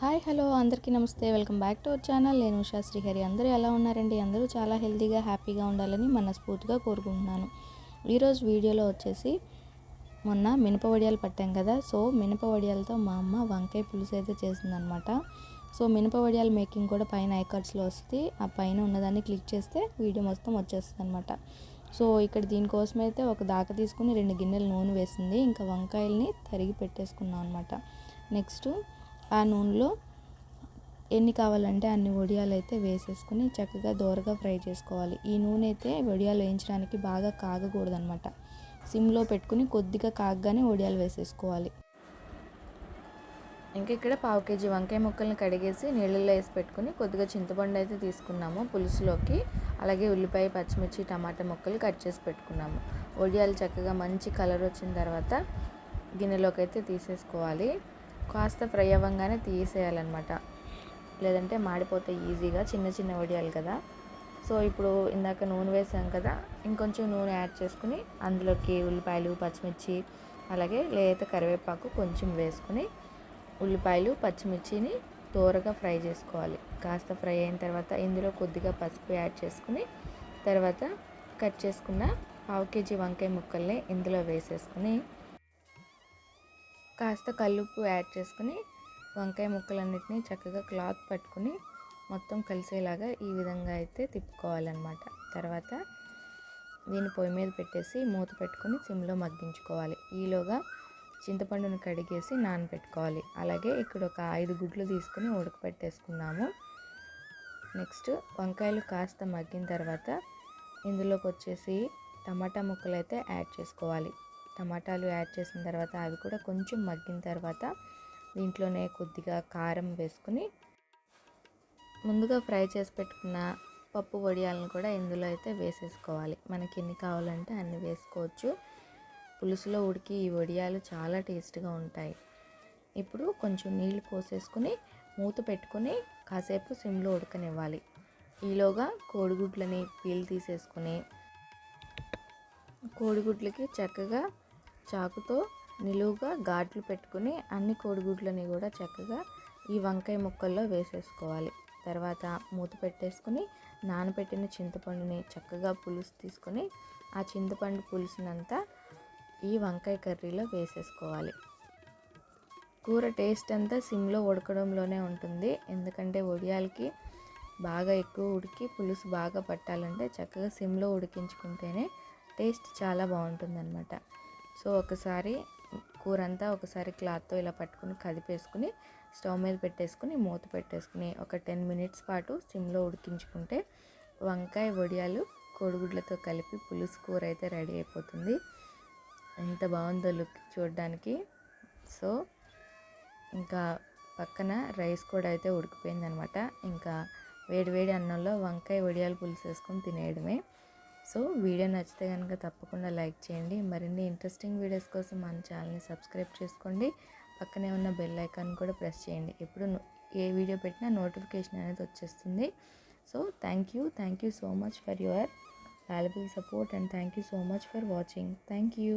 Hi hello అందరికీ నమస్తే. Welcome back to our channel. నేను ఉషా శ్రీహరి. అందరూ ఎలా ఉన్నారండి? అందరూ చాలా హెల్తీగా హ్యాపీగా ఉండాలని మనస్ఫూర్తిగా కోరుకుంటున్నాను. ఈరోజు వీడియోలో వచ్చేసి మొన్న మినప వడియాలు పట్టాం కదా. సో మినప వడియాలతో మా అమ్మ వంకాయ పులుసు అయితే చేసిందనమాట సో మినప వడియాల మేకింగ్ కూడా పైన ఐకార్డ్స్లో వస్తుంది. ఆ పైన ఉన్నదాన్ని క్లిక్ చేస్తే వీడియో మొత్తం వచ్చేస్తుంది అనమాట సో ఇక్కడ దీనికోసం అయితే ఒక దాక తీసుకుని రెండు గిన్నెలు నూనె వేసింది. ఇంకా వంకాయల్ని తరిగి పెట్టేసుకున్నాం అనమాట నెక్స్ట్ ఆ నూనెలో ఎన్ని కావాలంటే అన్ని వడియాలు అయితే వేసేసుకుని చక్కగా దోరగా ఫ్రై చేసుకోవాలి. ఈ నూనె అయితే వడియాలు వేయించడానికి బాగా కాగకూడదనమాట సిమ్లో పెట్టుకుని కొద్దిగా కాగగానే వడియాలు వేసేసుకోవాలి. ఇంకా ఇక్కడ పావు కేజీ వంకాయ ముక్కల్ని కడిగేసి నీళ్ళల్లో వేసి పెట్టుకుని కొద్దిగా చింతపండు అయితే తీసుకున్నాము పులుసులోకి. అలాగే ఉల్లిపాయ పచ్చిమిర్చి టమాటా ముక్కలు కట్ చేసి పెట్టుకున్నాము. వడియాలు చక్కగా మంచి కలర్ వచ్చిన తర్వాత గిన్నెలోకి అయితే తీసేసుకోవాలి. కాస్త ఫ్రై అవ్వగానే తీసేయాలన్నమాట. లేదంటే మాడిపోతే ఈజీగా చిన్న చిన్న వడియాలు కదా. సో ఇప్పుడు ఇందాక నూనె వేసాం కదా ఇంకొంచెం నూనె యాడ్ చేసుకుని అందులోకి ఉల్లిపాయలు పచ్చిమిర్చి అలాగే లేత కరివేపాకు కొంచెం వేసుకుని ఉల్లిపాయలు పచ్చిమిర్చిని దూరగా ఫ్రై చేసుకోవాలి. కాస్త ఫ్రై అయిన తర్వాత ఇందులో కొద్దిగా పసుపు యాడ్ చేసుకుని తర్వాత కట్ చేసుకున్న పావు కేజీ వంకాయ ముక్కల్ని ఇందులో వేసేసుకుని కాస్త కల్లుప్పు యాడ్ చేసుకుని వంకాయ ముక్కలన్నిటిని చక్కగా క్లాత్ పట్టుకుని మొత్తం కలిసేలాగా ఈ విధంగా అయితే తిప్పుకోవాలన్నమాట. తర్వాత దీన్ని పొయ్యి మీద పెట్టేసి మూత పెట్టుకొని సిమ్లో మగ్గించుకోవాలి. ఈలోగా చింతపండును కడిగేసి నానబెట్టుకోవాలి. అలాగే ఇక్కడ ఒక ఐదు గుడ్లు తీసుకుని ఉడకపెట్టేసుకున్నాము. నెక్స్ట్ వంకాయలు కాస్త మగ్గిన తర్వాత ఇందులోకి వచ్చేసి టమాటా ముక్కలు అయితే యాడ్ చేసుకోవాలి. టమాటాలు యాడ్ చేసిన తర్వాత అవి కూడా కొంచెం మగ్గిన తర్వాత దీంట్లోనే కొద్దిగా కారం వేసుకుని ముందుగా ఫ్రై చేసి పెట్టుకున్న పప్పు వడియాలను కూడా ఇందులో అయితే వేసేసుకోవాలి. మనకి ఎన్ని కావాలంటే అన్ని వేసుకోవచ్చు. పులుసులో ఉడికి ఈ వడియాలు చాలా టేస్ట్గా ఉంటాయి. ఇప్పుడు కొంచెం నీళ్ళు పోసేసుకుని మూత పెట్టుకుని కాసేపు సిమ్లో ఉడకనివ్వాలి. ఈలోగా కోడిగుడ్లని పీల్ తీసేసుకుని కోడిగుడ్లకి చక్కగా చాకుతో నిలువుగా ఘాట్లు పెట్టుకుని అన్ని కోడిగుడ్లని కూడా చక్కగా ఈ వంకాయ ముక్కల్లో వేసేసుకోవాలి. తర్వాత మూత పెట్టేసుకుని నానబెట్టిన చింతపండుని చక్కగా పులుసు తీసుకొని ఆ చింతపండు పులుసునంతా ఈ వంకాయ కర్రీలో వేసేసుకోవాలి. కూర టేస్ట్ అంతా సిమ్లో ఉడకడంలోనే ఉంటుంది. ఎందుకంటే వడియాలకి బాగా ఎక్కువ ఉడికి పులుసు బాగా పట్టాలంటే చక్కగా సిమ్లో ఉడికించుకుంటేనే టేస్ట్ చాలా బాగుంటుందన్నమాట. సో ఒకసారి కూర అంతా ఒకసారి క్లాత్తో ఇలా పట్టుకుని కదిపేసుకుని స్టవ్ మీద పెట్టేసుకుని మూత పెట్టేసుకుని ఒక టెన్ మినిట్స్ పాటు సిమ్లో ఉడికించుకుంటే వంకాయ వడియాలు కోడిగుడ్లతో కలిపి పులుసు కూర అయితే రెడీ అయిపోతుంది. ఎంత బాగుందో లుక్ చూడడానికి. సో ఇంకా పక్కన రైస్ కూడా అయితే ఉడికిపోయిందనమాట. ఇంకా వేడి వేడి అన్నంలో వంకాయ వడియాలు పులుసు వేసుకొని తినేయడమే. సో వీడియో నచ్చితే కనుక తప్పకుండా లైక్ చేయండి. మరిన్ని ఇంట్రెస్టింగ్ వీడియోస్ కోసం మన ఛానల్ని సబ్స్క్రైబ్ చేసుకోండి. పక్కనే ఉన్న బెల్ ఐకాన్ కూడా ప్రెస్ చేయండి. ఎప్పుడు ఏ వీడియో పెట్టినా నోటిఫికేషన్ అనేది వచ్చేస్తుంది. So thank you. Thank you so much for your valuable support and thank you so much for watching. Thank you.